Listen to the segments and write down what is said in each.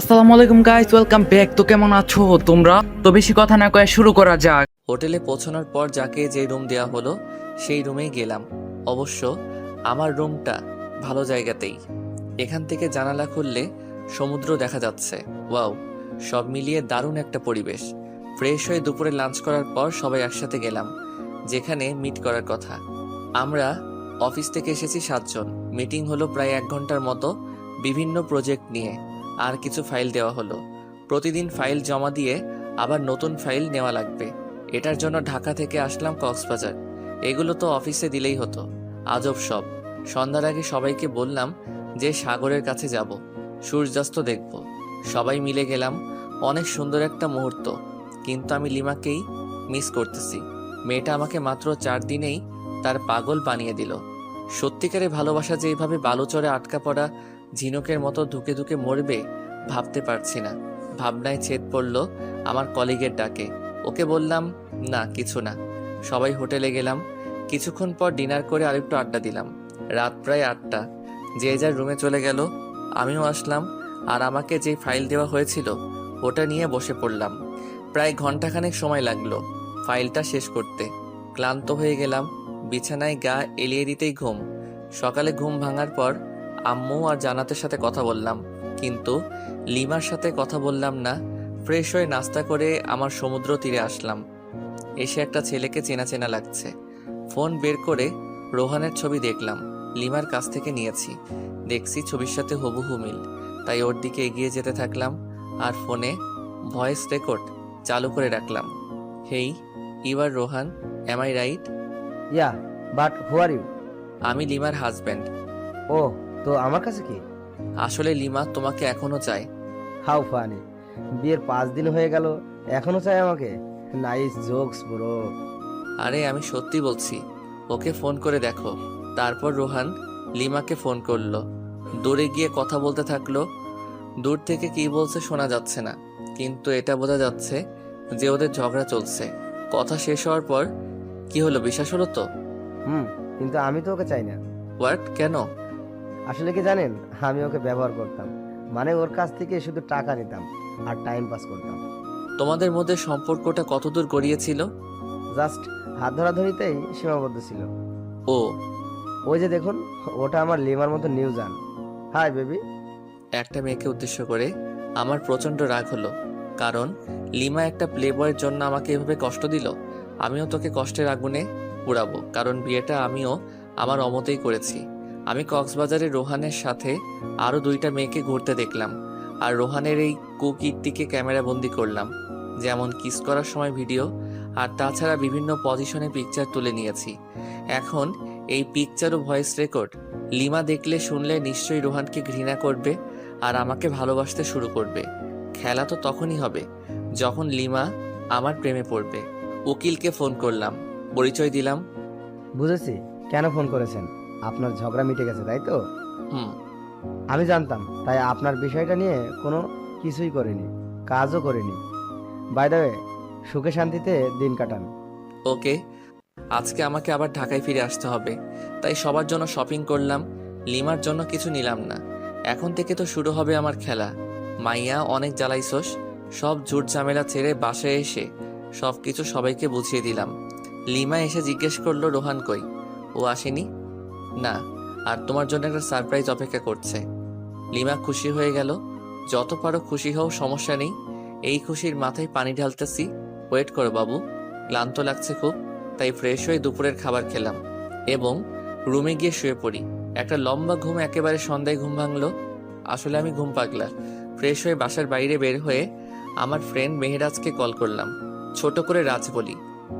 আসসালামু আলাইকুম guys welcome back তো কেমন আছো তোমরা? তো বেশি কথা না কয়ে শুরু করা যাক। হোটেলে পৌঁছানোর পর যাকে যে রুম দেওয়া হলো, সেই রুমেই গেলাম। অবশ্য আমার রুমটা ভালো জায়গাতেই। এখান থেকে জানালা খুললে সমুদ্র দেখা যাচ্ছে। ওয়াও, সব মিলিয়ে দারুণ একটা পরিবেশ। ফ্রেশ হয়ে দুপুরে লাঞ্চ করার পর সবাই একসাথে গেলাম, যেখানে মিট করার কথা। আমরা অফিস থেকে এসেছি সাতজন। মিটিং হলো প্রায় এক ঘণ্টার মতো বিভিন্ন প্রজেক্ট নিয়ে। আর কিছু ফাইল দেওয়া হলো। প্রতিদিন ফাইল জমা দিয়ে আবার নতুন ফাইল নেওয়া লাগবে। এটার জন্য ঢাকা থেকে আসলাম কক্সবাজার। এগুলো তো অফিসে দিলেই হতো। আজব সব। সন্ধ্যার আগে সবাইকে বললাম যে সাগরের কাছে যাব। সূর্যাস্ত দেখব। সবাই মিলে গেলাম। অনেক সুন্দর একটা মুহূর্ত। কিন্তু আমি লিমাকেই মিস করতেছি। মেয়েটা আমাকে মাত্র চার দিনেই তার পাগল বানিয়ে দিল। সত্যিকারে ভালোবাসা যে এইভাবে বালুচরে আটকা পড়া ঝিনুকের মতো ধুকে ধুকে মরবে, ভাবতে পারছি না। ভাবনায় ছেদ পড়ল আমার কলিগের ডাকে। ওকে বললাম, না, কিছু না। সবাই হোটেলে গেলাম। কিছুক্ষণ পর ডিনার করে আরেকটু আড্ডা দিলাম। রাত প্রায় আটটা। যে যার রুমে চলে গেল, আমিও আসলাম আর আমাকে যে ফাইল দেওয়া হয়েছিল, ওটা নিয়ে বসে পড়লাম। প্রায় ঘন্টাখানেক সময় লাগল ফাইলটা শেষ করতে। ক্লান্ত হয়ে গেলাম, বিছানায় গা এলিয়ে দিতেই ঘুম। সকালে ঘুম ভাঙার পর আম্মু আর জানাতের সাথে কথা বললাম। কিন্তু লিমার সাথে কথা বললাম না ফ্রেশ হয়ে নাস্তা করে আমার সমুদ্র তীরে আসলাম। এসে একটা ছেলেকে চেনা চেনা লাগছে। ফোন বের করে রোহানের ছবি দেখলাম লিমার কাছ থেকে নিয়েছি। দেখছি ছবির সাথে হুবহু মিল। তাই ওর দিকে এগিয়ে যেতে থাকলাম আর ফোনে ভয়েস রেকর্ড চালু করে রাখলাম। Hey you are Rohan am I right yeah but who are you আমি লিমার হাজব্যান্ড। ও তো আমার কাছে কি? আসলে লিমা তোমাকে এখনও চাই হাউ ফানি। বিয়ের পাঁচ দিন হয়ে গেল এখনও চাই আমাকে? Nice jokes bro. আরে আমি সত্যি বলছি ওকে ফোন করে দেখো। তারপর রোহান লিমাকে ফোন করল। দূরে গিয়ে কথা বলতে থাকল। দূর থেকে কি বলছে শোনা যাচ্ছে না কিন্তু এটা বোঝা যাচ্ছে যে ওদের ঝগড়া চলছে। কথা শেষ হওয়ার পর কি হলো বিশ্বাস হলো তো? হুম কিন্তু আমি তো ওকে চাই না। হোয়াট? কেন? আসলে কি জানেন? আমি ওকে ব্যবহার করতাম। মানে ওর কাছ থেকে শুধু টাকা নিতাম আর টাইম পাস করতাম। তোমাদের মধ্যে সম্পর্কটা কতদূর গড়িয়েছিল? জাস্ট হাত ধরাধরিতেই সীমাবদ্ধ ছিল। ও। ওই যে দেখুন ওটা আমার লিমার মতো নিউজ আন হাই বেবি একটা মেয়েকে উদ্দেশ্য করে আমার প্রচণ্ড রাগ হলো। কারণ লিমা একটা প্লে বয়ের জন্য আমাকে এভাবে কষ্ট দিল। আমিও তোকে কষ্টের আগুনে পুড়াবো। কারণ বিয়েটা আমিও আমার অমতেই করেছি। আমি কক্সবাজারে রোহানের সাথে আরও দুইটা মেয়েকে ঘুরতে দেখলাম আর রোহানের এই কুকিরটিকে ক্যামেরা বন্দি করলাম, যেমন কিস করার সময় ভিডিও আর তাছাড়া বিভিন্ন পজিশনে পিকচার তুলে নিয়েছি। এখন এই পিকচার ও ভয়েস রেকর্ড লিমা দেখলে শুনলে নিশ্চয়ই রোহানকে ঘৃণা করবে আর আমাকে ভালোবাসতে শুরু করবে। খেলা তো তখনই হবে, যখন লিমা আমার প্রেমে পড়বে। উকিলকে ফোন করলাম, পরিচয় দিলাম। বুঝেছি, কেন ফোন করেছেন? আপনার ঝগড়া মিটে গেছে তাই তো? হুম। আমি জানতাম তাই আপনার বিষয়টা নিয়ে কোনো কিছুই করিনি কাজও করিনি। বাই দ্য ওয়ে সুখে শান্তিতে দিন কাটান। ওকে। আজকে আমাকে আবার ঢাকায় ফিরে আসতে হবে। তাই সবার জন্য শপিং করলাম লিমার জন্য কিছু নিলাম না। এখন থেকে তো শুরু হবে আমার খেলা। মাইয়া অনেক জ্বালাইছস। সব ঝুট ঝামেলা ছেড়ে বাসায় এসে সব কিছু সবাইকে বুঝিয়ে দিলাম। লিমা এসে জিজ্ঞেস করল রোহান কই? ও আসেনি। না, আর তোমার জন্য একটা সারপ্রাইজ অপেক্ষা করছে। লিমা খুশি হয়ে গেল। যত পারো খুশি হও, সমস্যা নেই। এই খুশির মাথায় পানি ঢালতেছি। ওয়েট করো বাবু। ক্লান্ত লাগছে খুব, তাই ফ্রেশ হয়ে দুপুরের খাবার খেলাম। এবং রুমে গিয়ে শুয়ে পড়ি। একটা লম্বা ঘুম একেবারে সন্ধ্যায় ঘুম ভাঙলো। আসলে আমি ঘুম পাগলা। ফ্রেশ হয়ে বাসার বাইরে বের হয়ে আমার ফ্রেন্ড মেহেরাজকে কল করলাম। ছোট করে রাজ বলি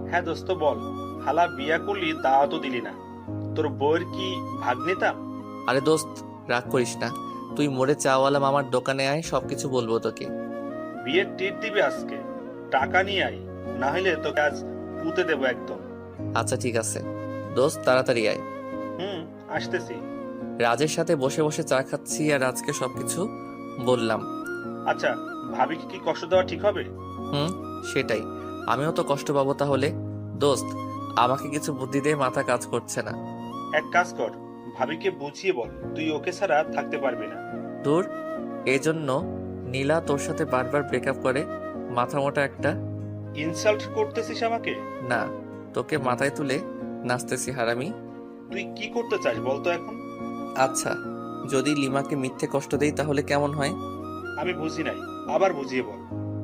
হ্যাঁ দোস্ত, বল। হালা বিয়া করলি, দাওয়াতও দিলি না। তোর বউয়ের কি আরে দোস্ত রাগ করিস না। তুই মোড়ে চাওয়ালা মামার দোকানে আয় সবকিছু বলব তোকে। বিয়ের টিট দিবি আজকে। টাকা নিয়ে আয় না হলে তোকে আজ পুঁতে দেবো একদম। আচ্ছা ঠিক আছে। দোস্ত তাড়াতাড়ি আয়। হুম আসতেছি। রাজের সাথে বসে বসে চা খাচ্ছি আর রাজকে সবকিছু বললাম। আচ্ছা ভাবিকে কি কষ্ট দেওয়া ঠিক হবে? হুম সেটাই। আমিও তো কষ্ট পাবো তাহলে। দোস্ত আমাকে কিছু বুদ্ধি দিয়ে মাথা কাজ করছে না। এক কাজ কর ভাবিকে বুঝিয়ে বল তুই ওকে ছাড়া থাকতে পারবি না। দূর এজন্য নীলা তোর সাথে বারবার ব্রেকআপ করে মাথা মোটা একটা। ইনসাল্ট করতেছিস আমাকে? না তোকে মাথায় তুলে নাচতেছি হারামি। তুই কি করতে চাস বলতো এখন? আচ্ছা যদি লিমাকে মিথ্যে কষ্ট দেই তাহলে কেমন হয়? আমি বুঝি নাই আবার বুঝিয়ে বল।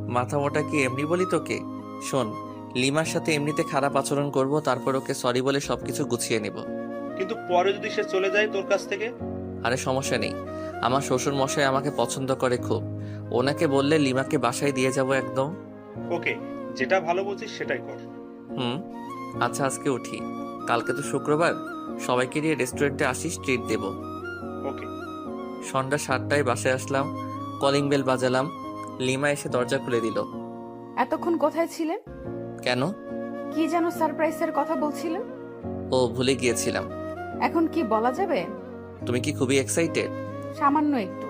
মাথা মোটা কি এমনি বলি তোকে? শোন লিমার সাথে এমনিতে খারাপ আচরণ করব তারপর ওকে সরি বলে সবকিছু গুছিয়ে নেব। কিন্তু পরে যদি সে চলে যায় তোর কাছ থেকে? আরে সমস্যা নেই। আমার শ্বশুর মশাই আমাকে পছন্দ করে খুব। ওনাকে বললে লিমাকে বাসায় দিয়ে যাব একদম। ওকে যেটা ভালো বুঝিস সেটাই কর। হুম আচ্ছা আজকে উঠি। কালকে তো শুক্রবার। সবাইকে নিয়ে রেস্টুরেন্টে আসিস ট্রিট দেব। ওকে। সন্ধ্যা সাতটায় বাসায় আসলাম কলিং বেল বাজালাম। লিমা এসে দরজা খুলে দিল। এতক্ষণ কোথায় ছিলেন? কেন? কি যেন সারপ্রাইজের কথা বলছিলেন? ও ভুলে গিয়েছিলাম। এখন কি বলা যাবে? তুমি কি খুবই এক্সাইটেড সামান্য একটু।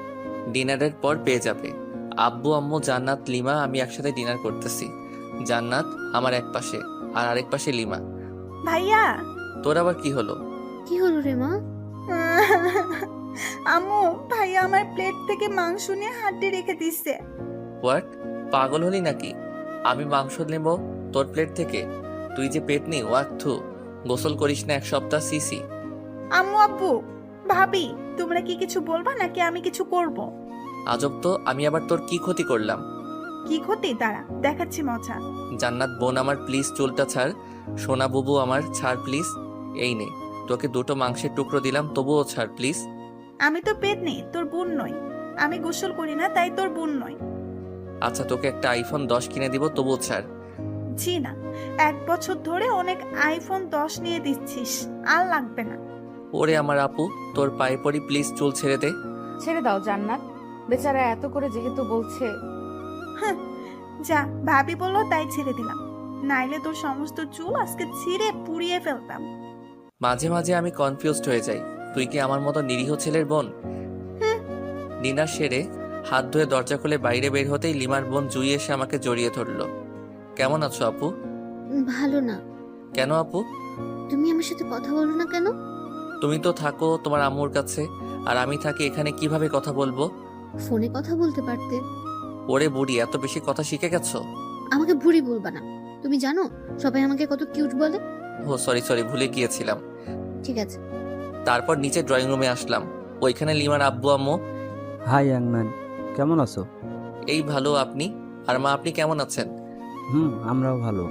ডিনারের পর পেয়ে যাবে। আব্বু আম্মু জান্নাত লিমা আমি একসাথে ডিনার করতেছি। জান্নাত আমার এক পাশে আর আরেক পাশে লিমা। ভাইয়া! তোর আবার কি হলো? কি হলো রে মা? আম্মু ভাইয়া আমার প্লেট থেকে মাংস নিয়ে হাড্ডি রেখে দিচ্ছে হোয়াট পাগল হলি নাকি? আমি মাংস নেব তোর প্লেট থেকে। তুই যে পেট নি ওয়াক থু গোসল করিস না এক সপ্তাহ সিসি আম্মু আব্বু ভাবি তোমরা কি কিছু বলবা নাকি আমি কিছু করব? আজব তো আমি আবার তোর কি ক্ষতি করলাম? কি ক্ষতি? দাঁড়া দেখাচ্ছি মজা। জান্নাত বোন আমার প্লিজ চুলটা ছাড়। সোনা বুবু আমার ছাড় প্লিজ এই নে তোকে দুটো মাংসের টুকরো দিলাম তবুও ছাড় প্লিজ আমি তো পেট নেই তোর বোন নই। আমি গোসল করি না তাই তোর বোন নই। আচ্ছা তোকে একটা আইফোন দশ কিনে দিব তবুও ছাড়। জি না এক বছর ধরে অনেক আইফোন দশ নিয়ে দিচ্ছিস আর লাগবে না। ওরে আমার আপু তোর পায়ে পড়ি প্লিজ চুল ছেড়ে দে। ছেড়ে দাও জান্নাত। বেচারা এত করে যেহেতু বলছে। হ্যাঁ, যা ভাবি বলল তাই ছেড়ে দিলাম। নাইলে তোর সমস্ত চুল আজকে ছিঁড়ে পুড়িয়ে ফেলতাম। মাঝে মাঝে আমি কনফিউজড হয়ে যাই। তুই কি আমার মতো নিরীহ ছেলের বোন। ডিনার সেরে হাত ধুয়ে দরজা খুলে বাইরে বের হতেই লিমার বোন জুই এসে আমাকে জড়িয়ে ধরলো। কেমন আছো আপু? ভালো না। কেন আপু? তুমি আমার সাথে কথা বলো না কেন? তুমি তো থাকো তোমার আম্মুর কাছে আর আমি থাকি এখানে কীভাবে কথা বলব? ফোনে কথা বলতে পারতে। ওরে বুড়ি এত বেশি কথা শিখে গেছো? আমাকে ভুড়ি বলবা না। তুমি জানো সবাই আমাকে কত কিউট বলে? ও সরি সরি ভুলে গিয়েছিলাম। ঠিক আছে। তারপর নিচে ড্রয়িং রুমে আসলাম। ওইখানে লিমার আব্বু আম্মু। হাই ইয়াংম্যান। কেমন আছো? এই ভালো আপনি? আর মা আপনি কেমন আছেন? হুম আমরাও ভালো।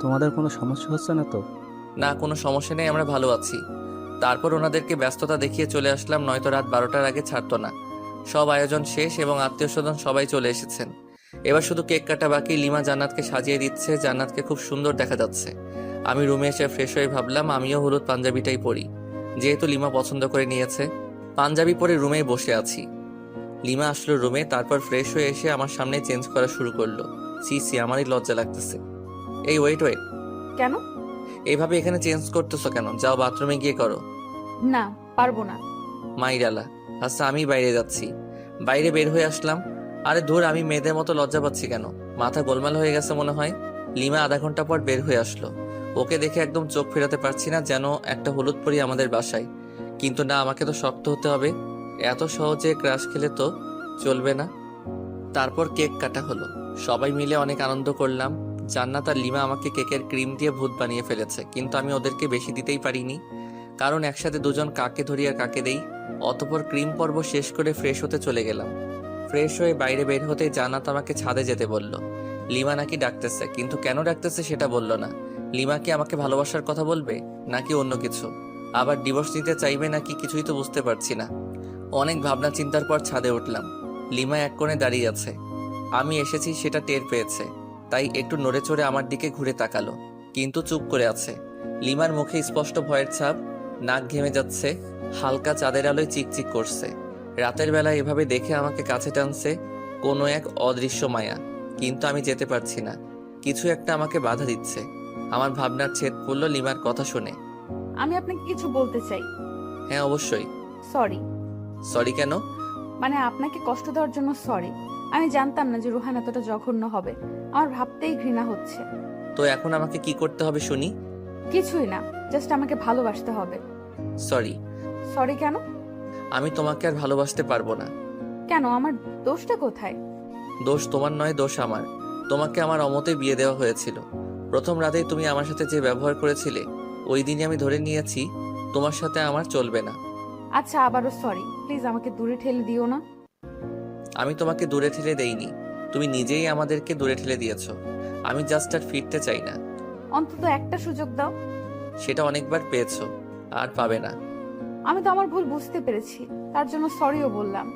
তোমাদের কোনো সমস্যা হচ্ছে না তো? না কোনো সমস্যা নেই আমরা ভালো আছি। তারপর ওনাদেরকে ব্যস্ততা দেখিয়ে চলে আসলাম নয়তো রাত বারোটার আগে ছাড়তো না। সব আয়োজন শেষ এবং আত্মীয় স্বজন সবাই চলে এসেছেন। এবার শুধু কেক কাটা বাকি লিমা জান্নাতকে সাজিয়ে দিচ্ছে জান্নাতকে খুব সুন্দর দেখা যাচ্ছে। আমি রুমে এসে ফ্রেশ হয়ে ভাবলাম আমিও হলুদ পাঞ্জাবিটাই পরি। যেহেতু লিমা পছন্দ করে নিয়েছে পাঞ্জাবি পরে রুমেই বসে আছি। লিমা আসলো রুমে তারপর ফ্রেশ হয়ে এসে আমার সামনে চেঞ্জ করা শুরু করল। সি সি আমারই লজ্জা লাগতেছে। এই ওয়েট ওয়েট। কেন? এইভাবে এখানে চেঞ্জ করতেছো কেন? যাও বাথরুমে গিয়ে করো। না, পারব না। মাইরালা আচ্ছা আমি বাইরে যাচ্ছি। বাইরে বের হয়ে আসলাম। আরে ধুর, আমি মেয়েদের মতো লজ্জা পাচ্ছি কেন? মাথা গোলমাল হয়ে গেছে মনে হয়। লিমা আধা ঘণ্টা পর বের হয়ে আসলো। ওকে দেখে একদম চোখ ফেরাতে পারছি না যেন একটা হলুদ পরি আমাদের বাসায়। কিন্তু না, আমাকে তো শক্ত হতে হবে। এত সহজে ক্রাশ খেলে তো চলবে না। তারপর কেক কাটা হলো। সবাই মিলে অনেক আনন্দ করলাম। জান্নাত আর লিমা আমাকে কেকের ক্রিম দিয়ে ভূত বানিয়ে ফেলেছে, কিন্তু আমি ওদেরকে বেশি দিতেই পারিনি। কারণ একসাথে দুজন কাকে ধরি আর কাকে দেই, অতপর ক্রিম পর্ব শেষ করে ফ্রেশ হতে চলে গেলাম। ফ্রেশ হয়ে বাইরে বের হতেই জান্নাত আমাকে ছাদে যেতে বলল। লিমা নাকি ডাকতেছে, কিন্তু কেন ডাকতেছে সেটা বলল না। লিমা কি আমাকে ভালোবাসার কথা বলবে, নাকি অন্য কিছু? আবার ডিভোর্স নিতে চাইবে নাকি কিছুই তো বুঝতে পারছি না। অনেক ভাবনা চিন্তার পর ছাদে উঠলাম। লিমা এক কোণে দাঁড়িয়ে আছে। আমি এসেছি, সেটা টের পেয়েছে। তাই একটু নড়ে চড়ে আমার দিকে ঘুরে তাকালো, কিন্তু চুপ করে আছে। লিমার মুখে স্পষ্ট ভয়ের ছাপ নাক ঘেমে যাচ্ছে হালকা চাঁদের আলোয় চিকচিক করছে। রাতের বেলা এভাবে দেখে আমাকে কাছে টানছে কোনো এক অদৃশ্য মায়া কিন্তু আমি যেতে পারছি না। কিছু একটা আমাকে বাধা দিচ্ছে। আমার ভাবনার ছেদ পড়ল লিমার কথা শুনে। আমি আপনাকে কিছু বলতে চাই। হ্যাঁ অবশ্যই। সরি। সরি কেন? মানে আপনাকে কষ্ট দেওয়ার জন্য সরি। আমি জানতাম না যে রুহান এতটা জঘন্য হবে। আমার ভাবতেই ঘৃণা হচ্ছে। তো এখন আমাকে কি করতে হবে শুনি? কিছুই না জাস্ট আমাকে ভালোবাসতে হবে। সরি সরি কেন? আমি তোমাকে আর ভালোবাসতে পারব না। কেন? আমার দোষটা কোথায়? দোষ তোমার নয় দোষ আমার। তোমাকে আমার অমতে বিয়ে দেওয়া হয়েছিল। প্রথম রাতেই তুমি আমার সাথে যে ব্যবহার করেছিলে ওই দিনই আমি ধরে নিয়েছি তোমার সাথে আমার চলবে না। আচ্ছা আবারও সরি প্লিজ আমাকে দূরে ঠেলে দিও না। আমি তোমাকে দূরে ঠেলে দেইনি। তুমি নিজেই আমাদেরকে দূরে ঠেলে দিয়েছ। আমি জাস্ট আর ফিরতে চাই না। অন্তত একটা সুযোগ দাও। সেটা অনেকবার পেয়েছ। আর পাবে না। আমি তো আমার ভুল বুঝতে পেরেছি। তার জন্য সরিও বললাম।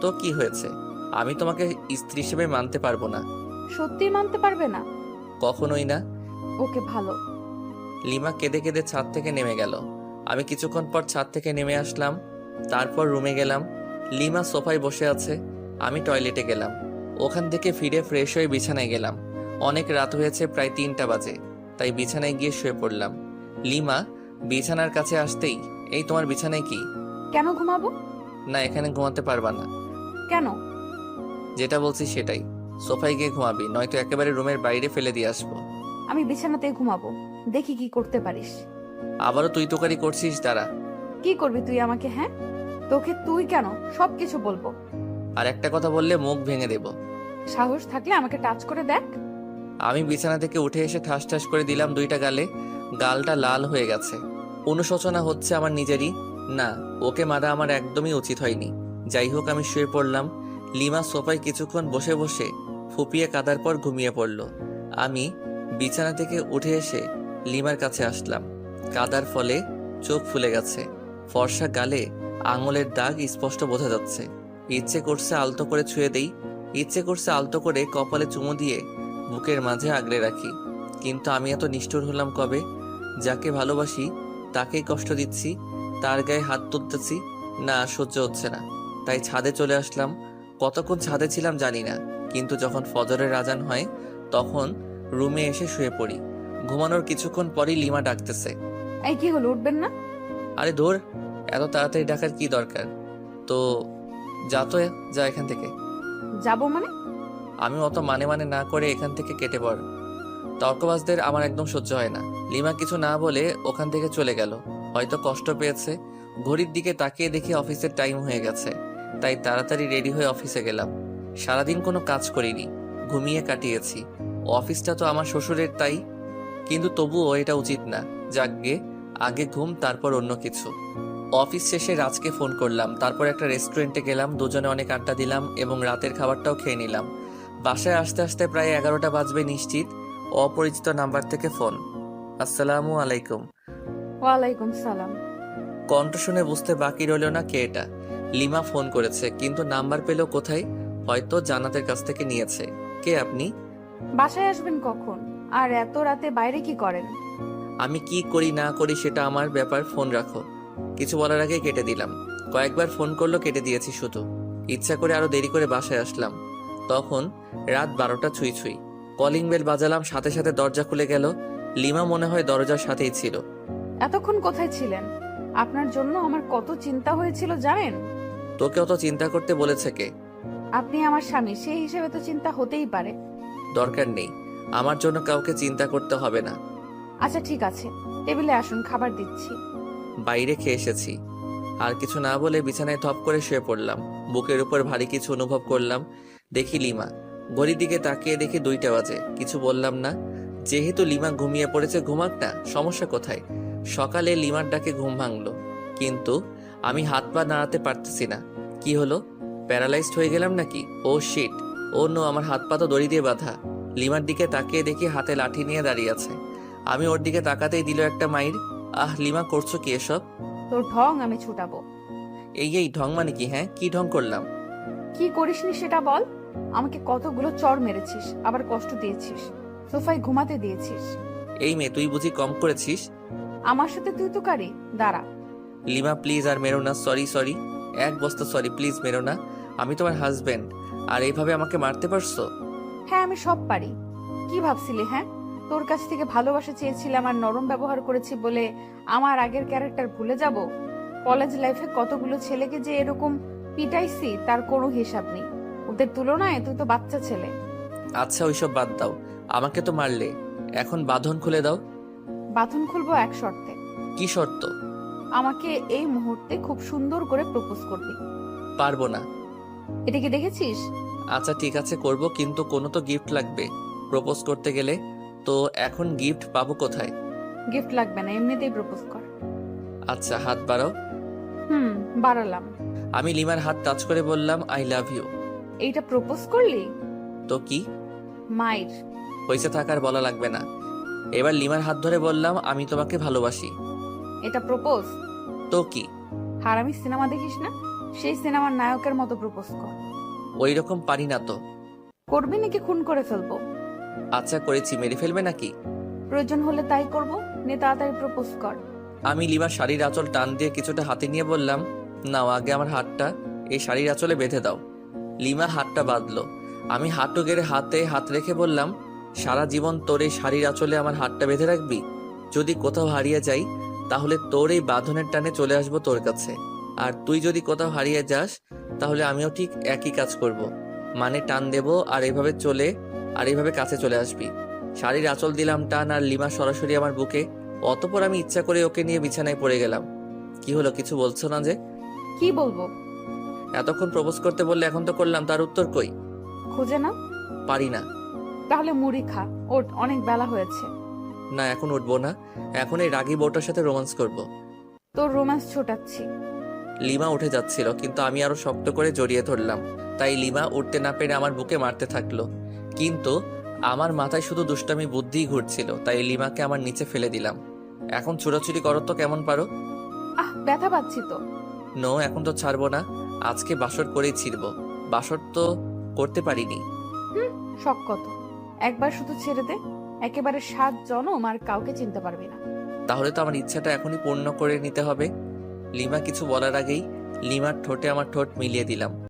তো কি হয়েছে? আমি তোমাকে স্ত্রী হিসেবে মানতে পারব না। সত্যি মানতে পারবে না? কখনোই না। ওকে ভালো। লিমা কেঁদে কেঁদে ছাদ থেকে নেমে গেল। আমি কিছুক্ষণ পর ছাদ থেকে নেমে আসলাম। তারপর রুমে গেলাম। লিমা সোফায় বসে আছে। আমি টয়লেটে গেলাম। ওখান থেকে ফিরে ফ্রেশ হয়ে বিছানায় গেলাম। অনেক রাত হয়েছে প্রায় তিনটা বাজে। তাই বিছানায় গিয়ে শুয়ে পড়লাম। লিমা বিছানার কাছে আসতেই এই তোমার বিছানায় কি? কেন ঘুমাবো? না এখানে ঘুমাতে পারবা না। কেন? যেটা বলছি সেটাই। সোফায় গিয়ে ঘুমাবি নয়তো একেবারে রুমের বাইরে ফেলে দিয়ে আসব। আমি বিছানাতে ঘুমাবো দেখি কি করতে পারিস। আবারও তুই তোকারি করছিস দাঁড়া। কি করবি তুই আমাকে হ্যাঁ? তোকে তুই কেন? সবকিছু বলব। আর একটা কথা বললে মুখ ভেঙে দেবো। সাহস থাকলে আমাকে টাচ করে দেখ। আমি বিছানা থেকে উঠে এসে ঠাস ঠাস করে দিলাম দুইটা গালে গালটা লাল হয়ে গেছে। অনুশোচনা হচ্ছে আমার নিজেরই। না, ওকে মারা আমার একদমই উচিত হয়নি। যাই হোক, আমি শুয়ে পড়লাম। লিমা সোফায় কিছুক্ষণ বসে বসে ফুপিয়ে কাদার পর ঘুমিয়ে পড়ল। আমি বিছানা থেকে উঠে এসে লিমার কাছে আসলাম। কাদার ফলে চোখ ফুলে গেছে। ফর্সা গালে আঙুলের দাগ স্পষ্ট বোঝা যাচ্ছে। ইচ্ছে করছে আলতো করে ছুঁয়ে দেই। ইচ্ছে করছে আলতো করে কপালে চুমু দিয়ে বুকের মাঝে আগলে রাখি। কিন্তু আমি এত নিষ্ঠুর হলাম কবে? যাকে ভালোবাসি তাকেই কষ্ট দিচ্ছি তার গায়ে হাত তুলতেছি না সহ্য হচ্ছে না। তাই ছাদে চলে আসলাম। কতক্ষণ ছাদে ছিলাম জানি না কিন্তু যখন ফজরের আজান হয় তখন রুমে এসে শুয়ে পড়ি। ঘুমানোর কিছুক্ষণ পরই লিমা ডাকতেছে। এই কি হলো উঠবেন না? আরে ধর এত তাড়াতাড়ি ডাকার কি দরকার? তো যা তো যা এখান থেকে। যাব মানে? আমি অত মানে মানে না করে এখান থেকে কেটে পড়। তর্কবাজদের আমার একদম সহ্য হয় না। লিমা কিছু না বলে ওখান থেকে চলে গেল। হয়তো কষ্ট পেয়েছে। ঘড়ির দিকে তাকিয়ে দেখি অফিসের টাইম হয়ে গেছে। তাই তাড়াতাড়ি রেডি হয়ে অফিসে গেলাম। সারাদিন কোনো কাজ করিনি। ঘুমিয়ে কাটিয়েছি। অফিসটা তো আমার শ্বশুরের তাই। কিন্তু তবুও এটা উচিত না। যাকগে, আগে ঘুম, তারপর অন্য কিছু। অফিস শেষে রাজকে ফোন করলাম। তারপর একটা রেস্টুরেন্টে গেলাম। দুজনে অনেক আড্ডা দিলাম এবং রাতের খাবারটাও খেয়ে নিলাম। বাসায় আসতে আসতে প্রায় এগারোটা বাজবে নিশ্চিত। অপরিচিত নাম্বার থেকে ফোন। আসসালামু আলাইকুম। ওয়ালাইকুম সালাম। কণ্ঠ শুনে বুঝতে বাকি রইল না কে এটা। লিমা ফোন করেছে কিন্তু নাম্বার পেল কোথায়? হয়তো জানাতের কাছ থেকে নিয়েছে। কে আপনি? বাসায় আসবেন কখন? আর এত রাতে বাইরে কি করেন? আমি কি করি না করি সেটা আমার ব্যাপার ফোন রাখো। কিছু বলার আগে কেটে দিলাম। কয়েকবার ফোন করল কেটে দিয়েছি শুধু। ইচ্ছা করে আরও দেরি করে বাসায় আসলাম। তখন রাত বারোটা ছুঁই ছুঁই। কলিং বেল বাজালাম সাথে সাথে দরজা খুলে গেল। লিমা মনে হয় দরজার সাথেই ছিল। এতক্ষণ কোথায় ছিলেন? আপনার জন্য আমার কত চিন্তা হয়েছিল জানেন? তোকে অত চিন্তা করতে বলেছে কে? আপনি আমার স্বামী সেই হিসেবে তো চিন্তা হতেই পারে। দরকার নেই। আমার জন্য কাউকে চিন্তা করতে হবে না। আচ্ছা ঠিক আছে। টেবিলে আসুন খাবার দিচ্ছি। বাইরে খেয়ে এসেছি। আর কিছু না বলে বিছানায় থপ করে শুয়ে পড়লাম। বুকের উপর ভারী কিছু অনুভব করলাম। দেখি লিমা ঘড়ির দিকে তাকিয়ে দেখি দুইটা বাজে। কিছু বললাম না। যেহেতু লিমা ঘুমিয়ে পড়েছে ঘুমাক না। সমস্যা কোথায়? সকালে লিমার ডাকে ঘুম ভাঙলো। কিন্তু আমি হাত পা নাড়াতে পারতেছি না। কি হলো? প্যারালাইজড হয়ে গেলাম নাকি? ও শিট ও নো আমার হাত পা তো দড়ি দিয়ে বাঁধা। লিমার দিকে তাকিয়ে দেখি হাতে লাঠি নিয়ে দাঁড়িয়ে আছে। আমি ওর দিকে তাকাতেই দিল একটা মাইর। আহ লিমা করছ কি এসব? তোর ঢং আমি ছুটাবো। এই এই ঢং মানে কি হ্যাঁ? কি ঢং করলাম? কি করিসনি সেটা বল। আমাকে কতগুলো চর মেরেছিস আবার কষ্ট দিয়েছিস সোফায় ঘুমাতে দিয়েছিস। এই মেয়ে তুই বুঝি কম করেছিস? আমার সাথে তুই তো কারি? দাঁড়া। লিমা প্লিজ আর মেরো না সরি সরি এক বস্তা সরি প্লিজ মেরো না। আমি তোমার হাজবেন্ড আর এইভাবে আমাকে মারতে পারছ? হ্যাঁ আমি সব পারি। কি ভাবছিলি হ্যাঁ? তোর কাছ থেকে ভালোবাসা চেয়েছিলাম আর নরম ব্যবহার করেছি বলে আমার আগের ক্যারেক্টার ভুলে যাব? কলেজ লাইফে কতগুলো ছেলেকে যে এরকম পিটাইছি তার কোনো হিসাব নেই। ওদের তুলনায় তুই তো বাচ্চা ছেলে। আচ্ছা ওইসব বাদ দাও। আমাকে তো মারলে। এখন বাঁধন খুলে দাও। বাথন খুলবো এক শর্তে। কি শর্ত? আমাকে এই মুহূর্তে খুব সুন্দর করে প্রপোজ করবি পারব না। এটা কি দেখেছিস? আচ্ছা ঠিক আছে করব কিন্তু কোনো তো গিফট লাগবে। প্রপোজ করতে গেলে। তো এখন গিফট পাবো কোথায়? গিফট লাগবে না এমনিতেই প্রপোজ কর। আচ্ছা হাত বাড়াও। হুম বাড়ালাম। আমি লিমার হাত টাচ করে বললাম আই লাভ ইউ। এইটা প্রপোজ করলি? তো কি? মাইর হয়েছে থাকার বলা লাগবে না। এবার লিমার হাত ধরে বললাম আমি তোমাকে ভালোবাসি। এটা প্রপোজ তো কি? হারামি সিনেমা দেখিস না? সেই সিনেমার নায়কের মতো প্রপোজ কর। ওই রকম পারি না তো। করবি নাকি খুন করে ফেলব? আচ্ছা করেছি। মেরে ফেলবে নাকি? প্রয়োজন হলে তাই করব নে তাড়াতাড়ি প্রপোজ কর। আমি লিমার শাড়ির আঁচল টান দিয়ে কিছুটা হাতে নিয়ে বললাম নাও আগে আমার হাতটা এই শাড়ির আঁচলে বেঁধে দাও। লিমা হাতটা বাঁধলো। আমি হাঁটু গেড়ে হাতে হাত রেখে বললাম, সারা জীবন তোর এই শাড়ির আঁচলে আমার হাতটা বেঁধে রাখবি? যদি কোথাও হারিয়ে যাই, তাহলে তোর এই বাঁধনের টানে চলে আসব তোর কাছে। আর তুই যদি কোথাও হারিয়ে যাস, তাহলে আমিও ঠিক একই কাজ করব। মানে টান দেব আর এভাবে চলে, আর এভাবে কাছে চলে আসবি। শাড়ির আঁচল দিলাম টান আর লিমা সরাসরি আমার বুকে। অতপর আমি ইচ্ছা করে ওকে নিয়ে বিছানায় পড়ে গেলাম। কি হলো, কিছু বলছো না যে? কি বলব? এতক্ষণ প্রপোজ করতে বললে এখন তো করলাম তার উত্তর কই? খুঁজে না পারি না। তাহলে মুড়ি খা ওট অনেক বেলা হয়েছে। না এখন উঠবো না। এখন এই রাগী বউটার সাথে রোমান্স করব। তোর রোম্যান্স ছোটাচ্ছি। লিমা উঠে যাচ্ছিল কিন্তু আমি আরও শক্ত করে জড়িয়ে ধরলাম। তাই লিমা উঠতে না পেরে আমার বুকে মারতে থাকল। কিন্তু আমার মাথায় শুধু দুষ্টামি বুদ্ধিই ঘুরছিল তাই লিমাকে আমার নিচে ফেলে দিলাম। এখন ছুড়াছুড়ি করো তো কেমন পারো? আহ ব্যথা পাচ্ছি তো। নো এখন তো ছাড়বো না। আজকে বাসর করেই ছিড়বো। বাসর তো করতে পারিনি। শখ কত। একবার শুধু ছেড়ে দে একেবারে সাত জনম আর কাউকে চিনতে পারবে না। তাহলে তো আমার ইচ্ছাটা এখনই পূর্ণ করে নিতে হবে। লিমা কিছু বলার আগেই লিমার ঠোঁটে আমার ঠোঁট মিলিয়ে দিলাম।